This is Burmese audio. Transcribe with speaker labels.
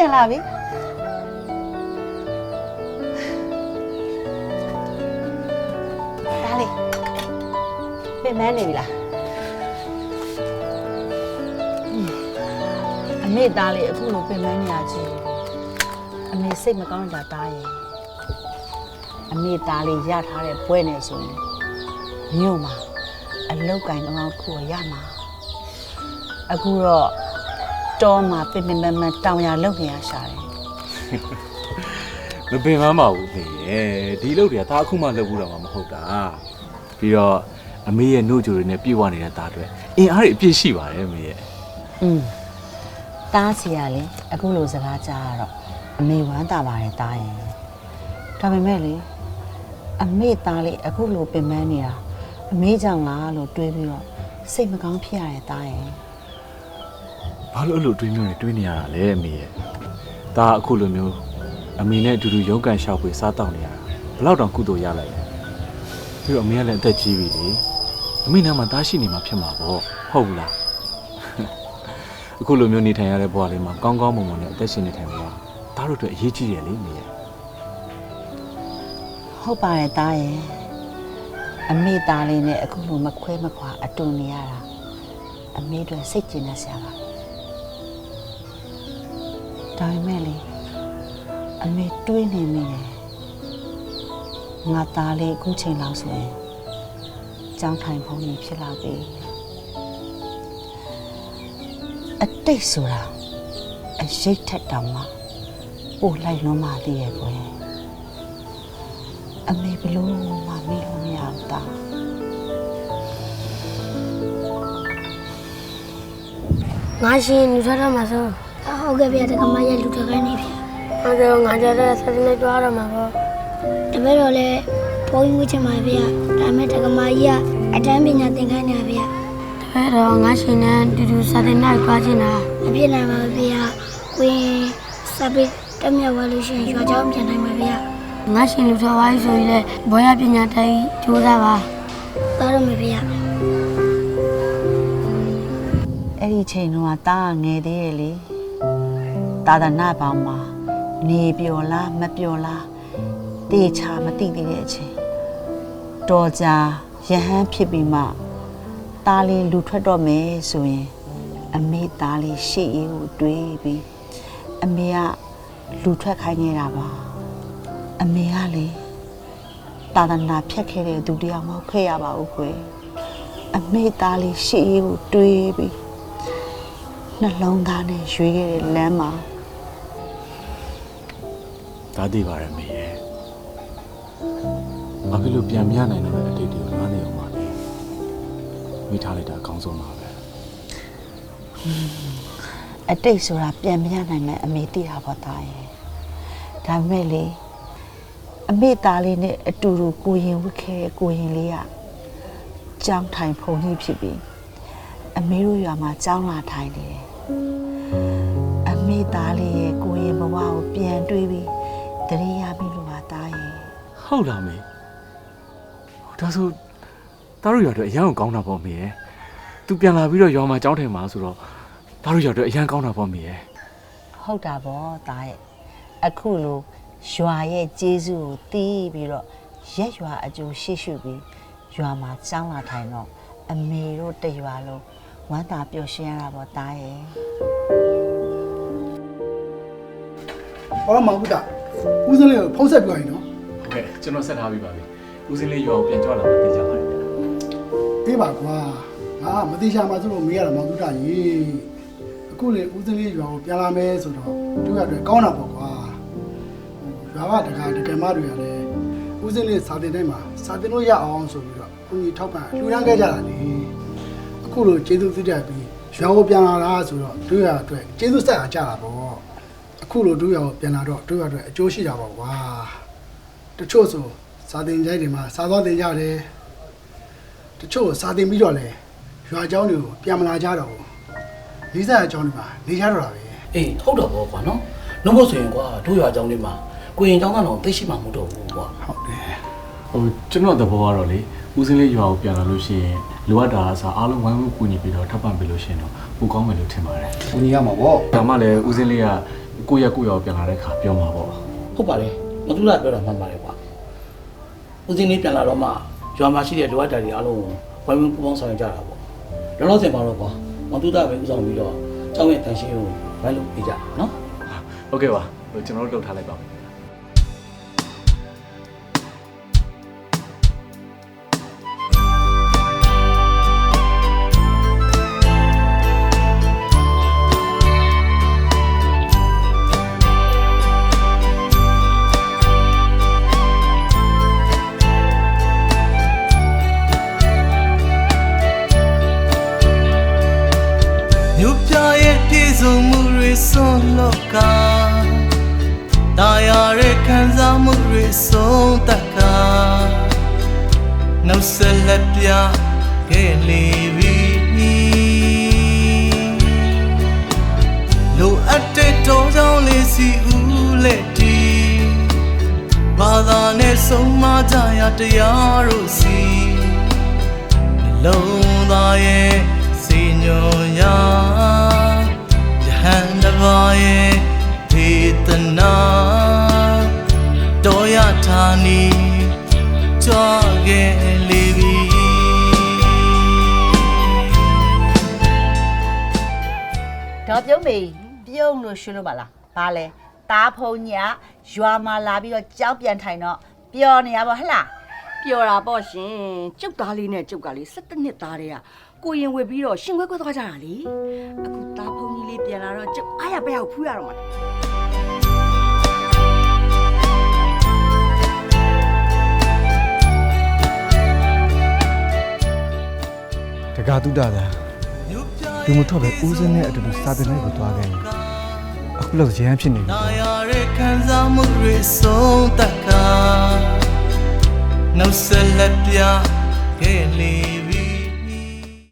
Speaker 1: ပြန်လာပြီဒါလေးပြင်မနေပြီလားอืมအမေသားလေးအခုလိုပြင်မနေရချင်းအမေစိတ်မကောင်းတာတားရဲ့အမေသားလေးရထားတဲ့ပွဲနေဆိုရင်မြို့မှာအလောက်ကင်တော့ခုရမှာအခုတော့ တောမှာပင်ပင်ပန်းပန်းတောင်ရလောက်နေရရှာတယ်
Speaker 2: မပင်မမဘူးဖေရဲ့ဒီလုပ်တွေကဒါအခုမှလုပ်ဘူးတော့မှမဟုတ်တာပြီးတော့အမေရဲ့နှုတ်ကြိုတွေနဲ့ပြေဝနေတဲ့သားတွေအင်အားတွေအပြည့်ရှိပါတယ်အမေရဲ့။
Speaker 1: อืมတားစီရလေအခုလိုစကားကြားရတော့အမေဝမ်းသာပါတယ်တားရင်။ဒါပေမဲ့လေအမေသားလေးအခုလိုပင်ပန်းနေတာအမေကြောင့်လားလို့တွေးပြီးတော့စိတ်မကောင်းဖြစ်ရတယ်တားရင်
Speaker 2: ဘာလို့အဲ့လိုတွေးမျိုးတွေတွေးနေရတာလဲအမေရဲ့ဒါအခုလိုမျိုးအမေနဲ့အတူတူရုန်းကန်ရှောက်ပြီးစားတောက်နေရတာဘယ်တော့တောင်ကုသိုလ်ရလိုက်လဲပြီးတော့အမေကလည်းအသက်ကြီးပြီလေအမေနားမှာသားရှိနေမှာဖြစ်မှာပေါ့ဟုတ်ဘူးလားအခုလိုမျိုးနေထိုင်ရတဲ့ဘဝလေးမှာကောင်းကောင်းမွန်မွန်နဲ့အသက်ရှင်နေထိုင်ဖို့ကသားတို့အတွက်အရေးကြီးတယ်လေအမေရဲ့
Speaker 1: ဟုတ်ပါတယ်တားရင်အမေသားလေးနဲ့အခုလိုမခွဲမခွာအတူနေရတာအမေတို့စိတ်ကျဉ်နေဆရာပါ ဒါပေမဲ့လေအမေတွေးနေမိတယ်ငါသားလေးအခုချိန်လောက်ဆိုရင်ကြောင်းထိုင်ဖုံးကြီးဖြစ်လာပြီအတိတ်ဆိုတာအရှိတ်ထက်တောင်မှပို့လိုက်လုံးမသေးရဲ့ကွယ်အမေဘလို့မမေ့လို့မရဘူးတာ
Speaker 3: ငါရှင်လူထွက်တော့မှာဆိုအ ဟုတ်ကဲ့ဗျာတကမရဲ့လူထွက်ခိုင်းနေဗျာဟုတ်ကဲ့ငါကြတဲ့ဆက်နေတွားတော့မှာပေါ့တပည့်တော်လည်းဘုန်းကြီးဝချင်ပါဗျာဒါမဲ့တကမကြီးကအတန်းပညာသင်ခိုင်းနေတာဗျာတပည့်တော်ငါရှင်နဲ့တူတူစာတင်နိုင်တွားချင်တာမဖြစ်နိုင်ပါဘူးဗျာကိုရင်စာပေတက်မြတ်သွားလို့ရှိရင်ရွာเจ้าပြန်နိုင်ပါဗျာငါရှင်လူထွက်သွားပြီဆိုရင်လည်းဘောရပညာတိုင်ကြိုးစားပါသွားတော့မယ်ဗျာ
Speaker 1: အဲ့ဒီချိန်တော့တာငယ်သေးရဲ့လေ သာသနာပေါင်းမှာနေပျော်လားမပျော်လားတေချာမသိသေးတဲ့အချိန်တော်ကြာယဟန်ဖြစ်ပြီးမှသားလေးလူထွက်တော့မယ်ဆိုရင် အမေသားလေးရှေ့ရေးကိုတွေးပြီးအမေကလူထွက်ခိုင်းနေတာပါအမေကလေသာသနာဖြတ်ခဲ့တဲ့သူတရားမဟုတ်ခဲ့ရပါဘူးခွေအမေသားလေးရှေ့ရေးကိုတွေးပြီး နှလုံးသားနဲ့ရွေးခဲ့တဲ့လမ်းမှာ
Speaker 2: ဒါသိပါတယ်အမေရဲ့ဘာဖြစ်လို့ပြန်မရနိုင်တော့တဲ့အတိတ်တွေကိုနားနေအောင်ပါလဲမိထားလိုက်တာအကောင်းဆုံးပါပဲ
Speaker 1: အတိတ်ဆိုတာပြန်မရနိုင်မယ်အမေသိတာပေါ့သားရဲ့ဒါပေမဲ့လေအမေသားလေးနဲ့အတူတူကိုရင်ဝတ်ခဲ့တဲ့ကိုရင်လေးကကြောင်းထိုင်ဖုန်ကြီးဖြစ်ပြီးအမေတို့ရွာမှာကြောင်းလာထိုင်နေတယ် အမေသားလေးရဲ့ကိုရင်ဘဝကိုပြန်တွေးပြီးတရေရပြီလို့ပါသားရဲ့
Speaker 2: ဟုတ်လားမေဒါဆိုသားတို့ရွာတော့အရန်ကိုကောင်းတာပေါ့မေရဲ့သူပြန်လာပြီးတော့ရွာမှာကြောင်းထိုင်မှာဆိုတော့သားတို့ရွာတော့အရန်ကောင်းတာပေါ့မေရဲ့
Speaker 1: ဟုတ်တာပေါ့သားရဲ့အခုလိုရွာရဲ့ကျေးဇူးကိုသိပြီးတော့ရက်ရွာအကျိုးရှိရှုပြီးရွာမှာစောင်းလာထိုင်တော့အမေတို့တရွာလုံး ဝမ်းသာပျော်ရွှင်ရတာပေါ့သားရဲ့
Speaker 4: ဟောမောင်ကုတဦးစင်းလေးကိုဖုံးဆက်ပြောရင်နော်
Speaker 2: ဟုတ်ကဲ့ကျွန်တော်ဆက်ထားပြီးပါပြီဦးစင်းလေးရွာကိုပြန်ကြွလာမှသိကြပါတယ်ဗျာ
Speaker 4: အေးပါကွာငါမတိချာမှဆိုလို့မေးရတာမောင်ကုတကြီးအခုလေဦးစင်းလေးရွာကိုပြန်လာမယ်ဆိုတော့သူကအတွက်ကောင်းတာပေါ့ကွာရွာကတကာတကယ်မတွေရတယ်ဦးစင်းလေးစာတင်တိုင်းမှာစာတင်လို့ရအောင်ဆိုပြီးတော့ခုကြီးထောက်ပံ့လှူဒန်းခဲ့ကြတာလေအ ခုလိုကျေးဇူးပြုတတ်ပြီးရွာကိုပြန်လာတာဆိုတော့သူရအတွက်ကျေးဇူးဆက်အားကြတာပေါ့အခုလိုသူရကိုပြန်လာတော့သူရအတွက်အကျိုးရှိတာပေါ့ကွာ တချို့ဆိုစာသင်ကြိုက်တွေမှာစာသွားသင်ကြတယ်တချို့စာသင်ပြီးတော့လဲရွာเจ้าတွေကိုပြန်မလာကြတော့ဘူးလေးစားအကြောင်းတွေမှာနေကြတော့တာပဲ
Speaker 5: အေးဟုတ်တော့ဗောကွာနော်လုံးဖို့ဆိုရင်ကွာတို့ရွာကျောင်းလေးမှာကိုရင်ကျောင်းသားတော်သိရှိမှမဟုတ်တော့ဘူးကွာ
Speaker 4: ဟုတ်တယ်
Speaker 2: ဟိုကျွန်တော်သဘောကတော့လေ ဦးစင်းလေးရွာကိုပြန်လာလို့ရှိရင်လိုအပ်တာအစားအားလုံးဝိုင်းဝန်းကူညီပြီးတော့ထပ်ပံ့ပေးလို့ရှိရင်တော့ပိုကောင်းမယ်လို့ထင်ပါတယ်
Speaker 6: ကိုကြီးရမှာပေါ့
Speaker 2: ဒါမှလည်းဦးစင်းလေးကကိုယ့်ရဲ့ကိုယ့်ရောပြန်လာတဲ့ခါပြောမှာပေါ့
Speaker 5: ဟုတ်ပါတယ်မသူလာပြောတာမှန်ပါတယ်ကွာဦးစင်းလေးပြန်လာတော့မှရွာမှာရှိတဲ့လိုအပ်တာတွေအားလုံးဝိုင်းဝန်းပူးပေါင်းဆောင်ရွက်ကြတာပေါ့လောလောဆယ်မှာတော့ကွာမသူလာပဲဦးဆောင်ပြီးတော့ကျောင်းရဲ့တန်ရှင်းကိုဝိုင်းလုပ်ပေးကြနော်
Speaker 2: ဟုတ်ကဲ့ပါဟိုကျွန်တော်တို့လုပ်ထားလိုက်ပါမယ်
Speaker 6: မှုတွေဆုံးလောကတာယာရဲ့ခံစားမှုတွေဆုံးတက်ကနှုတ်ဆက်လက်ပြခဲ့လေပြီလိုအပ်တဲ့တောကြောင့်လေးစီဦးလက်တီဘာသာနဲ့ဆုံးမကြရတရားတို့စီလုံးသားရဲ့စီညွန်ရာယဟ န်တဘာရဲ့ဒေသနာတော်ရဌာနီကြွားခဲ့လေပြီ
Speaker 1: တော့ပြုံးမေပြုံးလို့ရှင်းလို့ပါလားဘာလဲတားဖုံညာရွာမှာလာပြီးတော့ကြောက်ပြန်ထိုင်တော့ပျော်နေရပါဟလား
Speaker 7: ပျော်တာပေါ့ရှင်ကျုပ်သားလေးနဲ့ကျုပ်ကလေး17နှစ်သားတည်းကကိုရင်ဝယ်ပြီးတော့ရှင်ခွဲခွဲသွားကြတာလေအခုသားဖုန်းကြီးလေး ပြန်လာတော့ကျုပ်အားရပဲအောင်ဖူးရတော့မှာ
Speaker 8: တကားတုဒ္ဒသာလူမထွက်ပဲဦးစင်းနဲ့အတူတူစာတင်လိုက်ကိုသွားခဲ့ရင်အခုလောက်ရဟန်းဖြစ်နေပြီ
Speaker 6: နာရတဲ့ခံစားမှုတွေဆုံးတက်ကနှုတ်ဆက်လက်ပြခဲ့လေ